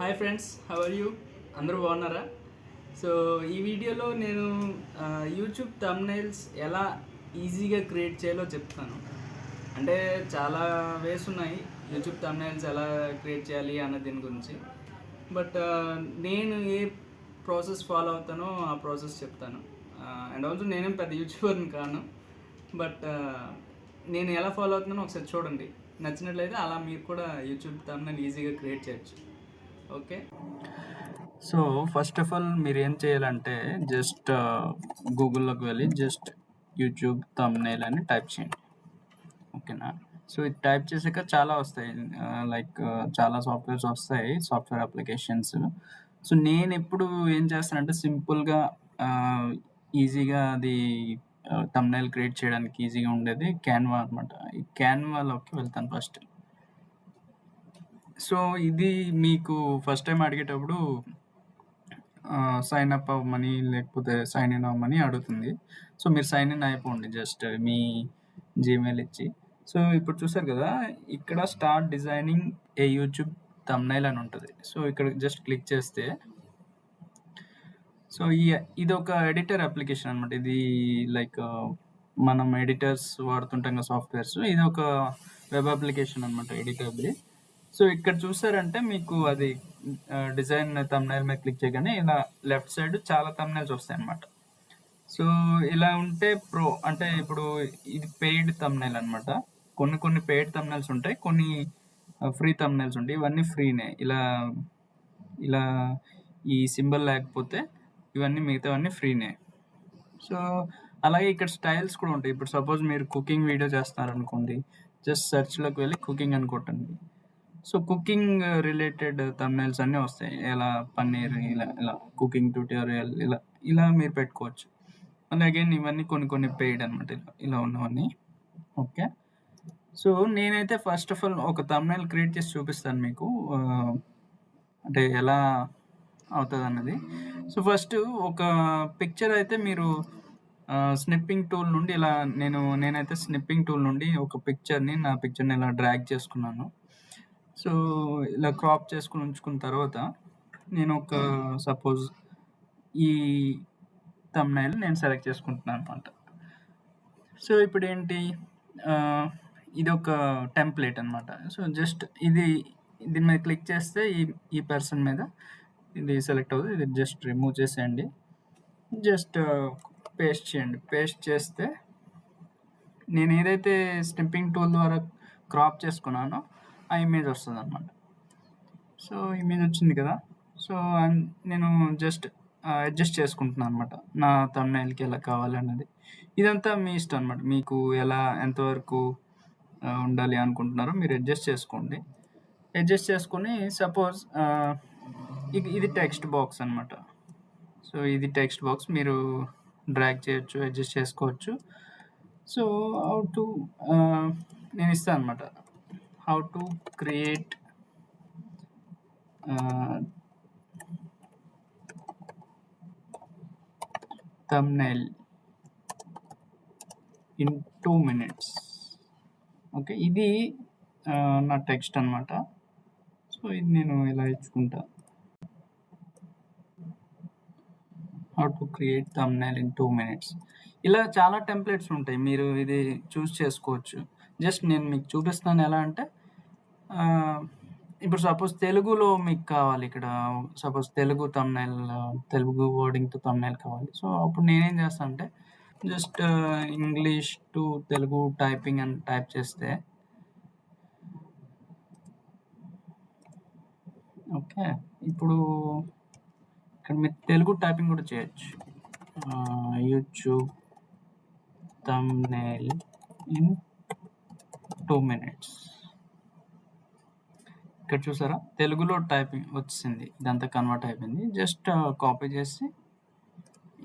Hi friends how are you అందరూ బాగున్నారా? So ఈ వీడియోలో నేను యూట్యూబ్ తమ్నైల్స్ ఎలా ఈజీగా క్రియేట్ చేయాలో చెప్తాను. అంటే చాలా వేస్ ఉన్నాయి యూట్యూబ్ తమ్నైల్స్ ఎలా క్రియేట్ చేయాలి అన్న దీని గురించి. బట్ నేను ఏ ప్రాసెస్ ఫాలో అవుతానో ఆ ప్రాసెస్ చెప్తాను. అండ్ ఆల్సో నేనేం పెద్ద యూట్యూబర్ని కాను. బట్ నేను ఎలా ఫాలో అవుతున్నానో ఒకసారి చూడండి. నచ్చినట్లయితే అలా మీరు కూడా యూట్యూబ్ తమ్నైల్ ఈజీగా క్రియేట్ చేయొచ్చు. Okay. So first of all మీరు ఏం చేయాలంటే జస్ట్ గూగుల్లోకి uh, వెళ్ళి జస్ట్ యూట్యూబ్ తమ్నేల్ అని టైప్ చేయండి. ఓకేనా? సో ఇది టైప్ చేసాక చాలా వస్తాయి. లైక్ uh, చాలా సాఫ్ట్వేర్స్ వస్తాయి సాఫ్ట్వేర్ అప్లికేషన్స్ సో నేను ఎప్పుడు ఏం చేస్తానంటే సింపుల్గా ఈజీగా అది uh, తమ్నైల్ క్రియేట్ చేయడానికి ఈజీగా ఉండేది క్యాన్వా అనమాట ఈ క్యాన్వాలోకి వెళ్తాను ఫస్ట్ సో ఇది మీకు ఫస్ట్ టైం అడిగేటప్పుడు సైన్ అప్ అవ్వమని లేకపోతే సైన్ ఇన్ అవ్వమని అడుగుతుంది. సో మీరు సైన్ ఇన్ అయిపోండి జస్ట్ మీ జీమెయిల్ ఇచ్చి. సో ఇప్పుడు చూసారు కదా ఇక్కడ start designing a YouTube thumbnail అని ఉంటుంది. సో ఇక్కడ జస్ట్ క్లిక్ చేస్తే సో ఈ ఇది ఒక ఎడిటర్ అప్లికేషన్ అనమాట ఇది లైక్ మనం ఎడిటర్స్ వాడుతుంటాం కదా సాఫ్ట్వేర్స్ ఇది ఒక వెబ్ అప్లికేషన్ అనమాట ఎడిటర్ది సో ఇక్కడ చూసారంటే మీకు అది డిజైన్ తమ్నైల్ మీద క్లిక్ చేయగానే ఇలా లెఫ్ట్ సైడ్ చాలా తమ్నైల్స్ వస్తాయి అనమాట సో ఇలా ఉంటే ప్రో అంటే ఇప్పుడు ఇది పెయిడ్ తమ్నైల్ అనమాట కొన్ని కొన్ని పెయిడ్ తమ్నైల్స్ ఉంటాయి కొన్ని ఫ్రీ తమ్నైల్స్ ఉంటాయి. ఇవన్నీ ఫ్రీనే ఇలా ఇలా ఈ సింబల్ లేకపోతే ఇవన్నీ మిగతావన్నీ ఫ్రీనే సో అలాగే ఇక్కడ స్టైల్స్ కూడా ఉంటాయి. ఇప్పుడు సపోజ్ మీరు కుకింగ్ వీడియో చేస్తున్నారనుకోండి జస్ట్ సెర్చ్లోకి వెళ్ళి కుకింగ్ అని కొట్టండి. సో కుకింగ్ రిలేటెడ్ తమ్నైల్స్ అన్నీ వస్తాయి. ఎలా పన్నీర్ ఇలా ఇలా కుకింగ్ ట్యూటోరియల్ ఇలా ఇలా మీరు పెట్టుకోవచ్చు. మళ్ళీ అగైన్ ఇవన్నీ కొన్ని కొన్ని పెయిడ్ అనమాట ఇలా ఇలా ఉన్నవన్నీ. ఓకే. సో నేనైతే ఫస్ట్ ఆఫ్ ఆల్ ఒక తమ్నైల్ క్రియేట్ చేసి చూపిస్తాను మీకు. అంటే ఎలా అవుతుంది అన్నది సో ఫస్ట్ ఒక పిక్చర్ అయితే మీరు స్నిప్పింగ్ టూల్ నుండి ఇలా నేను నేనైతే స్నిప్పింగ్ టూల్ నుండి ఒక పిక్చర్ని నా పిక్చర్ని ఇలా డ్రాగ్ చేసుకున్నాను. సో ఇలా క్రాప్ చేసుకుని ఉంచుకున్న తర్వాత నేను ఒక సపోజ్ ఈ తమ్నైల్ నేను సెలెక్ట్ చేసుకుంటున్నాను అనమాట సో ఇప్పుడు ఏంటి? ఇది ఒక టెంప్లెట్ అనమాట సో జస్ట్ ఇది దీని మీద క్లిక్ చేస్తే ఈ ఈ పర్సన్ మీద ఇది సెలెక్ట్ అవుతుంది. ఇది జస్ట్ రిమూవ్ చేసేయండి. జస్ట్ పేస్ట్ చేయండి. పేస్ట్ చేస్తే నేను ఏదైతే స్టింపింగ్ టూల్ ద్వారా క్రాప్ చేసుకున్నానో ఆ ఇమేజ్ వస్తుంది అనమాట సో ఇమేజ్ వచ్చింది కదా. సో నేను జస్ట్ అడ్జస్ట్ చేసుకుంటున్నాను అనమాట నా తమ్నైల్కి ఎలా కావాలన్నది ఇదంతా మీ ఇష్టం అనమాట మీకు ఎలా ఎంతవరకు ఉండాలి అనుకుంటున్నారో మీరు అడ్జస్ట్ చేసుకోండి. అడ్జస్ట్ చేసుకొని సపోజ్ ఇది టెక్స్ట్ బాక్స్ అనమాట సో ఇది టెక్స్ట్ బాక్స్ మీరు డ్రాగ్ చేయొచ్చు అడ్జస్ట్ చేసుకోవచ్చు. సో అవుట్ టు నేను ఇస్తాను అనమాట how to create thumbnail in two minutes okay ఇది uh, నా టెక్స్ట్ అనమాట సో ఇది నేను ఇలా ఇచ్చుకుంటా. How to create thumbnail in two minutes ఇలా చాలా టెంప్లెట్స్ ఉంటాయి. మీరు ఇది చూస్ చేసుకోవచ్చు. జస్ట్ నేను మీకు చూపిస్తాను ఎలా అంటే ఆ, ఇప్పుడు సపోజ్ తెలుగులో మీకు కావాలి ఇక్కడ. సపోజ్ తెలుగు తమ్నైల్ తెలుగు వర్డింగ్తో తమ్నైల్ కావాలి. సో అప్పుడు నేనేం చేస్తాను అంటే just English to Telugu typing అని టైప్ చేస్తే ఓకే. ఇప్పుడు ఇక్కడ మీరు తెలుగు టైపింగ్ కూడా చేయొచ్చు. YouTube thumbnail in two minutes ఇక్కడ చూసారా? తెలుగులో టైపింగ్ వచ్చింది. ఇదంతా కన్వర్ట్ అయిపోయింది. జస్ట్ కాపీ చేసి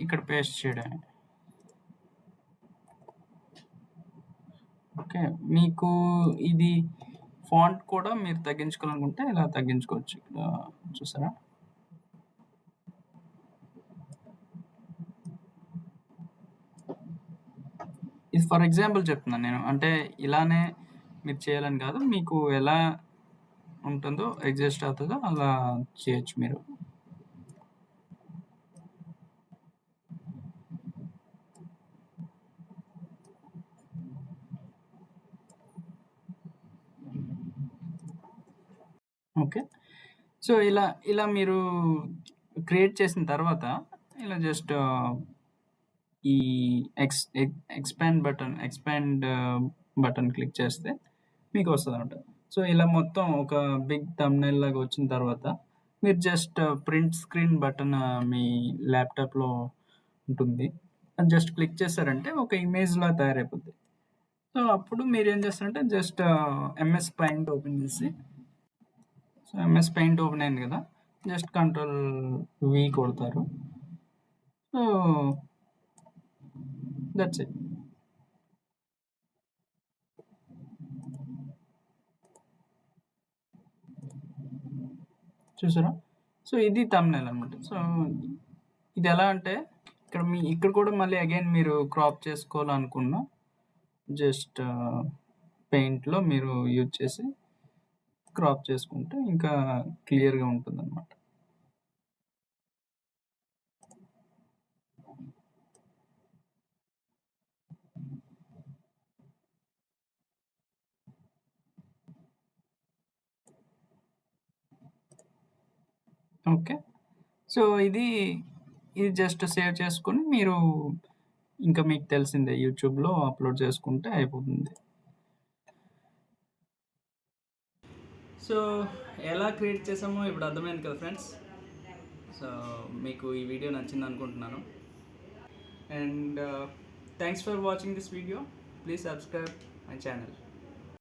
ఇక్కడ పేస్ట్ చేయడమే. ఓకే. మీకు ఇది ఫాంట్ కూడా మీరు తగ్గించుకోవాలనుకుంటే ఇలా తగ్గించుకోవచ్చు ఇక్కడ. చూసారా? ఇది ఫర్ ఎగ్జాంపుల్ చెప్తున్నాను నేను. అంటే ఇలానే మీరు చేయాలని కాదు. మీకు ఎలా ఉంటుందో ఎగ్జిస్ట్ అవుతుందో అలా చేయొచ్చు మీరు. ఓకే. సో ఇలా ఇలా మీరు క్రియేట్ చేసిన తర్వాత ఇలా జస్ట్ ఈ ex expand button expand button click చేస్తే మీకు వస్తుంది అనమాట సో ఇలా మొత్తం ఒక బిగ్ thumbnail లాగా వచ్చిన తర్వాత మీరు జస్ట్ ప్రింట్ స్క్రీన్ బటన్ మీ ల్యాప్టాప్లో ఉంటుంది. అది జస్ట్ క్లిక్ చేశారంటే ఒక ఇమేజ్ లా తయారైపోద్ది. సో అప్పుడు మీరు ఏం చేస్తారంటే జస్ట్ ఎంఎస్ పెయింట్ ఓపెన్ చేసి సో ఎంఎస్ పెయింట్ ఓపెన్ అయింది కదా జస్ట్ కంట్రోల్ వి కొడతారు. సో దట్స్ ఇట్ చూసారా? సో ఇది తమ్నెల్ అనమాట సో ఇది ఎలా అంటే ఇక్కడ మీ ఇక్కడ కూడా మళ్ళీ అగైన్ మీరు క్రాప్ చేసుకోవాలనుకున్న జస్ట్ పెయింట్లో మీరు యూజ్ చేసి క్రాప్ చేసుకుంటే ఇంకా క్లియర్గా ఉంటుంది అనమాట ఓకే. సో ఇది ఇది జస్ట్ సేవ్ చేసుకొని మీరు ఇంకా మీకు తెలిసిందే యూట్యూబ్లో అప్లోడ్ చేసుకుంటే అయిపోతుంది. సో ఎలా క్రియేట్ చేసామో ఇప్పుడు అర్థమైంది కదా ఫ్రెండ్స్. సో మీకు ఈ వీడియో నచ్చింది అనుకుంటున్నాను. And thanks for watching this video. Please subscribe my channel.